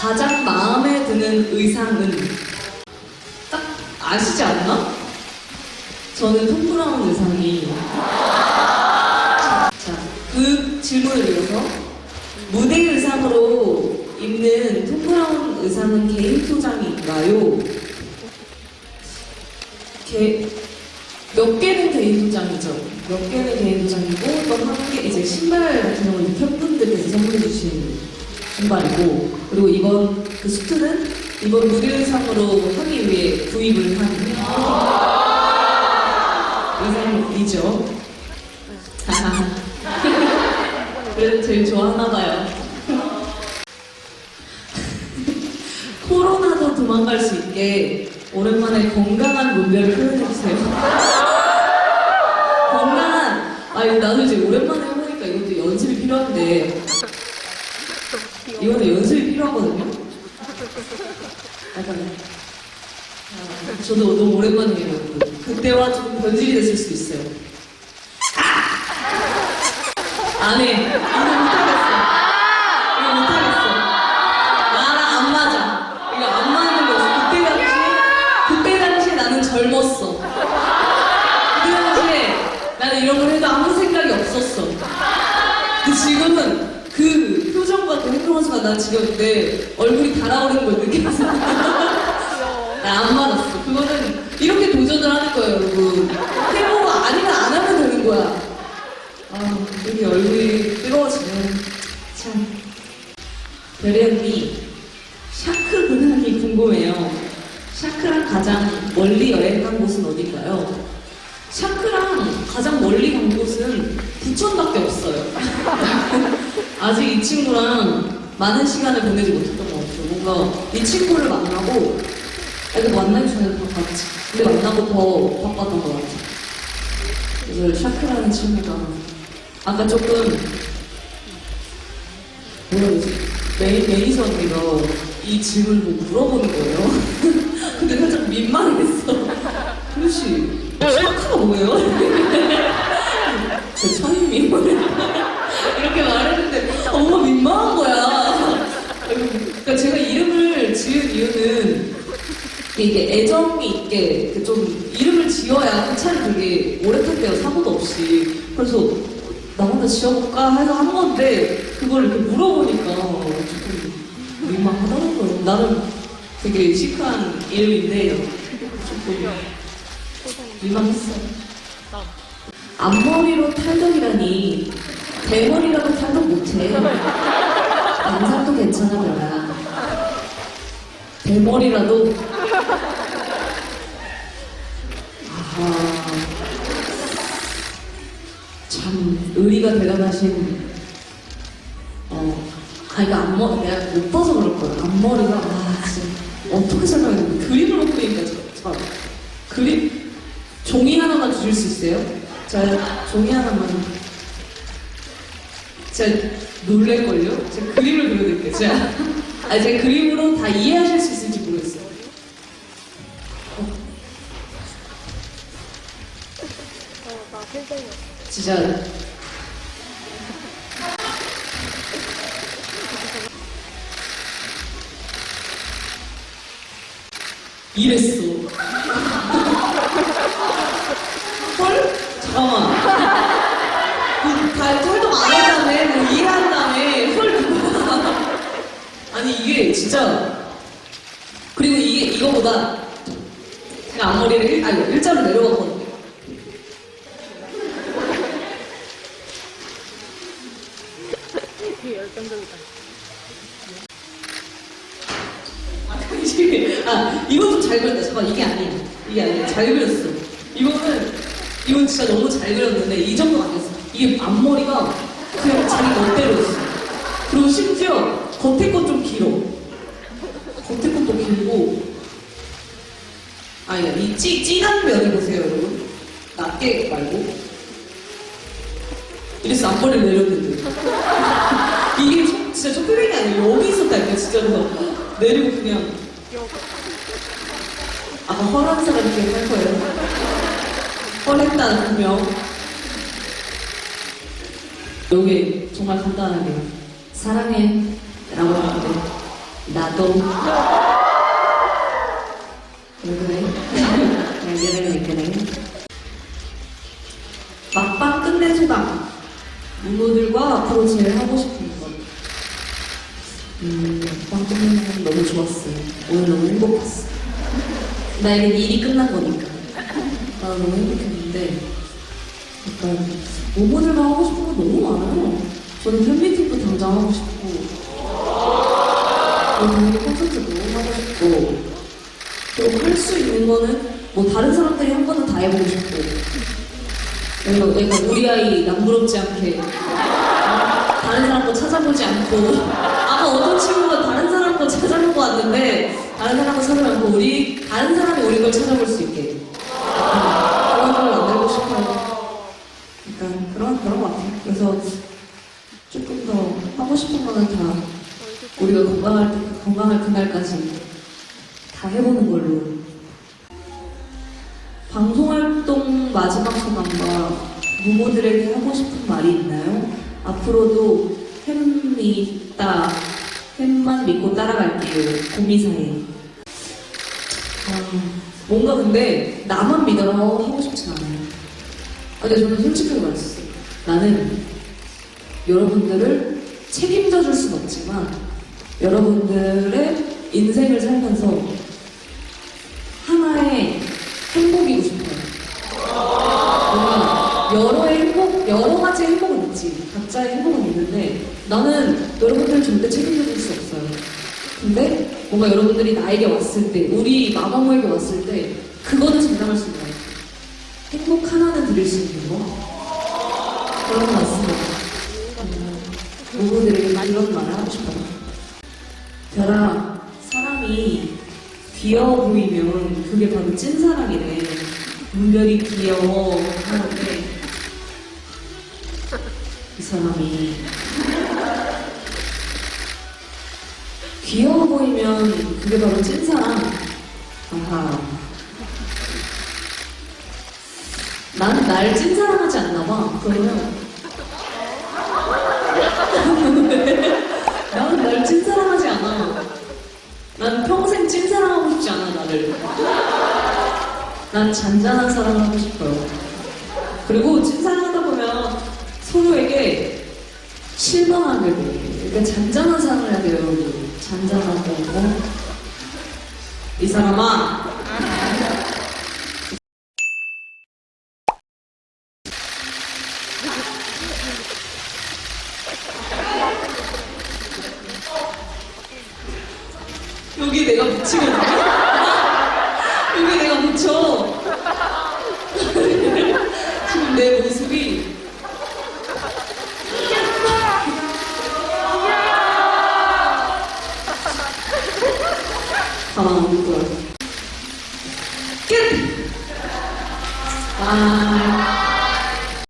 가장 마음에 드는 의상은 딱 아시지 않나? 저는 톰 브라운 의상이 자, 그 질문을 이어서 무대 의상으로 입는 톰 브라운 의상은 개인 소장인가요? 개, 몇 개는 개인 도장이죠. 몇 개는 개인 도장이고 또 한 개 이제 신발 같은 경우는 팬분들께서 선물해 주신 신발이고 그리고 이번 그 수트는 이번 무대 의상으로 하기 위해 구입을 한 의상이죠. 그래도 제일 좋아하나 봐요. 코로나도 도망갈 수 있게 오랜만에 건강한 몸매를 표현해주세요. 건강한, 아, 이거 나도 이제 오랜만에 해보니까 이것도 연습이 필요한데, 연습이 필요하거든요? 약간, 아, 저도 너무 오랜만에 해요. 그때와 조금 변질이 됐을 수도 있어요. 안 해. 이거 못하겠어. 이거 못하겠어. 나랑 안 맞아. 이거 안 맞는 거였어. 그때 당시에, 그때 당시에 나는 젊었어. 그때 당시에 나는 이런 걸 해도 아무 생각이 없었어. 근데 지금은 하지만 난 지금 내 얼굴이 달아오르는 걸 느꼈어. 나안 맞았어. 그거는 이렇게 도전을 하는 거예요, 여러분. 해보고 아니면 안 하면 되는 거야. 아, 이렇게 얼굴이 뜨거워지면 참. 별이 언니, 샤크 근황이 궁금해요. 샤크랑 가장 멀리 여행 간 곳은 어딘가요? 샤크랑 가장 멀리 간 곳은 부천밖에 없어요. 아직 이 친구랑 많은 시간을 보내지 못했던 것 같아요. 뭔가 이 친구를 만나고, 아, 이거 만나기 전에 더 봤지. 근데 만나고 더 바빴던 것 같아요. 그래서 샤크라는 친구가 아까 조금 뭐라 그러지? 언니가 이 질문을 뭐 물어보는 거예요. 근데 살짝 민망했어. 그렇지. 샤크가 뭐예요? 저 천인민 이렇게 말했는데 엄마 민망한 거야. 그러니까 제가 이름을 지은 이유는 이게 애정이 있게 그좀 이름을 지어야 한차를 되게 오래 탈때요 사고도 없이 그래서 나 혼자 지어볼까 해서 한 건데 그걸 이렇게 물어보니까 조금 민망하더라고요. 나는 되게 시크한 이름인데 조금 민망했어 앞머리로 탈덕이라니 대머리라도 탈덕 못해. 영상도 괜찮아 별아 대머리라도? 아, 참 의리가 대단하신 어, 아 이거 앞머리 내가 못 봐서 그럴 거야 앞머리가 아 진짜 어떻게 설명해야 돼 그림을 못 그리니까 참. 그림? 종이 하나만 주실 수 있어요? 자 종이 하나만. 제가 놀랄걸요? 제가 그림을 그려드릴게요. 제가 아니 제가 그림으로 다 이해하실 수 있을지 모르겠어요 진짜 이랬어. 헐? 잠깐만. 그, 다 털도 안 한다며, 뭐 이해한다며, 헐, 누구야. 아니, 이게 진짜. 그리고 이게, 이거보다 제가 앞머리를 일, 아니, 일자로 내려갔거든요. 열정적이다. 아, 아, 이것도 잘 그렸다. 잠깐, 이게 아니야. 이게 아니야. 잘 그렸어. 이거는, 이건 진짜 너무 잘 그렸는데, 이 정도 아니었어. 이게 앞머리가 그냥 자기 멋대로였어. 그리고 심지어 겉에 것좀 길어. 겉에 것도 길고, 아니야. 이 찌, 찌한 면이 보세요, 여러분. 낮게 말고. 이래서 앞머리를 내렸는데. 이게 초- 진짜 초표백이 아니에요. 여기 있었다니까, 진짜. 그래서 내리고 그냥. 아마 헐한 사람이 기억할 거예요. 헐했다, 분명. 여기 정말 간단하게. 사랑해. 라고 하는데. 나도. 왜 그래? 왜 그래? 막방 끝낸 소감. 무모들과 앞으로 제일 하고 싶은 것. 음, 막방 끝낸 건 너무 좋았어요. 오늘 너무 행복했어. 나에겐 일이 끝난 거니까. 나 너무 행복했는데, 약간, 모모들과 하고 싶은 거 너무 많아요. 저는 팬미팅도 당장 하고 싶고, 뭐 당연히 콘서트도 하고 싶고, 그리고 할수 있는 거는, 뭐 다른 사람들이 한 번은 다 해보고 싶고, 내가, 내가 우리 아이 남부럽지 않게, 다른 사람 거 찾아보지 않고, 아까 어떤 친구가 다른 사람 거 찾아보고 왔는데, 다른 사람 거 찾아보지 않고, 우리, 다른 사람이 우리 걸 찾아볼 수 있게. 그런 걸 만들고 싶어요. 약간 그런, 그런 것 같아요. 그래서 조금 더 하고 싶은 거는 다 우리가 건강할, 때, 건강할 그날까지 다 해보는 걸로. 방송 활동 마지막 소감과 무모들에게 하고 싶은 말이 있나요? 앞으로도 햄이 있다. 햄만 믿고 따라갈게요. 고미사에. 아, 뭔가 근데 나만 믿어라 하고 싶진 않아요. 아, 근데 저는 솔직하게 말했어요. 나는 여러분들을 책임져 줄 순 없지만 여러분들의 인생을 살면서 하나의 행복이고 싶어요. 여러의 행복, 여러 가지 행복은 있지. 각자의 행복은 있는데 나는 여러분들을 절대 책임져 줄 수 없어요. 근데 뭔가 여러분들이 나에게 왔을 때, 우리 마마무에게 왔을 때 그거는 장담할 수 같아요. 행복 하나는 드릴 수 있는 거. 그런 것 같습니다. 음, 모모들에게 이런 말을 하고 싶어요. 귀여워 보이면 그게 바로 찐사랑이래. 문별이 귀여워 하는데 이 사람이 귀여워 보이면 그게 바로 찐사랑. 아하. 난 날 찐사랑하지 않나 봐. 그러면 나는 날 찐사랑하지 않아. 찐사랑하고 싶지 않아 나를. 난 잔잔한 사랑을 하고 싶어요. 그리고 찐사랑하다 보면 서로에게 실망하게 돼. 그러니까 잔잔한 사랑을 해야 돼요, 여러분. 잔잔하고. 어? 이 사람아, 여기 내가 묻히거든요? 여기 내가 묻혀. 지금 내